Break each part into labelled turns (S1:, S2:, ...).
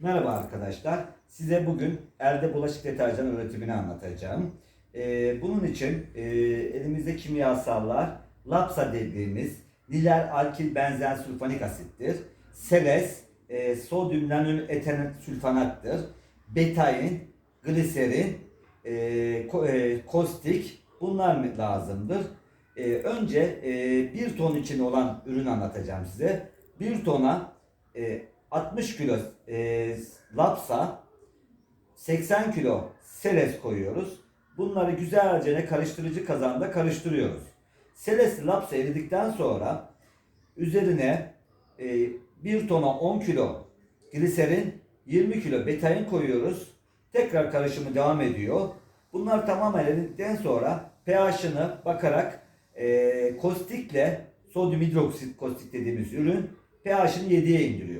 S1: Merhaba arkadaşlar. Size bugün elde bulaşık deterjan üretimini anlatacağım. Ee, bunun için e, elimizde kimyasallar Lapsa dediğimiz niler alkil benzen sülfanik asittir. Seres e, sodyum lanül eten sülfanattır. Betain, gliserin, e, ko- e, kostik bunlar lazımdır. E, önce e, bir ton için olan ürünü anlatacağım size. Bir tona e, 60 kilo e, lapsa, 80 kilo seres koyuyoruz. Bunları güzelce ne karıştırıcı kazanda karıştırıyoruz. Seres lapsa eridikten sonra üzerine e, 1 tona 10 kilo gliserin, 20 kilo betain koyuyoruz. Tekrar karışımı devam ediyor. Bunlar tamamen eridikten sonra pH'ını bakarak e, kostikle sodyum hidroksit kostik dediğimiz ürün pH'ini 7'ye indiriyoruz.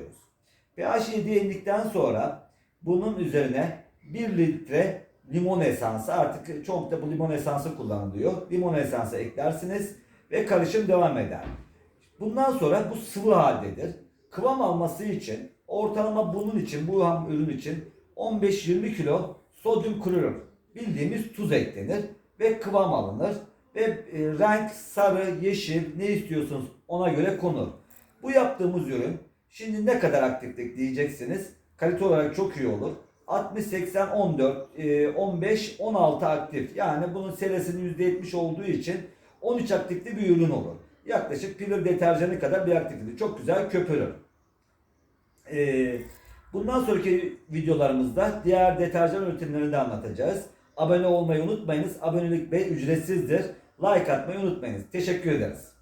S1: pH 7'ye indikten sonra bunun üzerine 1 litre limon esansı artık çoğunlukla bu limon esansı kullanılıyor. Limon esansı eklersiniz ve karışım devam eder. Bundan sonra bu sıvı haldedir. Kıvam alması için ortalama bunun için bu ürün için 15-20 kilo sodyum klorür bildiğimiz tuz eklenir ve kıvam alınır ve e, renk sarı, yeşil ne istiyorsunuz ona göre konur. Bu yaptığımız ürün şimdi ne kadar aktiflik diyeceksiniz. Kalite olarak çok iyi olur. 60 80 14 e, 15 16 aktif. Yani bunun seresinin %70 olduğu için 13 aktifli bir ürün olur. Yaklaşık pilir deterjanı kadar bir aktifliği. Çok güzel köpürür. Ee, bundan sonraki videolarımızda diğer deterjan üretimlerini de anlatacağız. Abone olmayı unutmayınız. Abonelik ve ücretsizdir. Like atmayı unutmayınız. Teşekkür ederiz.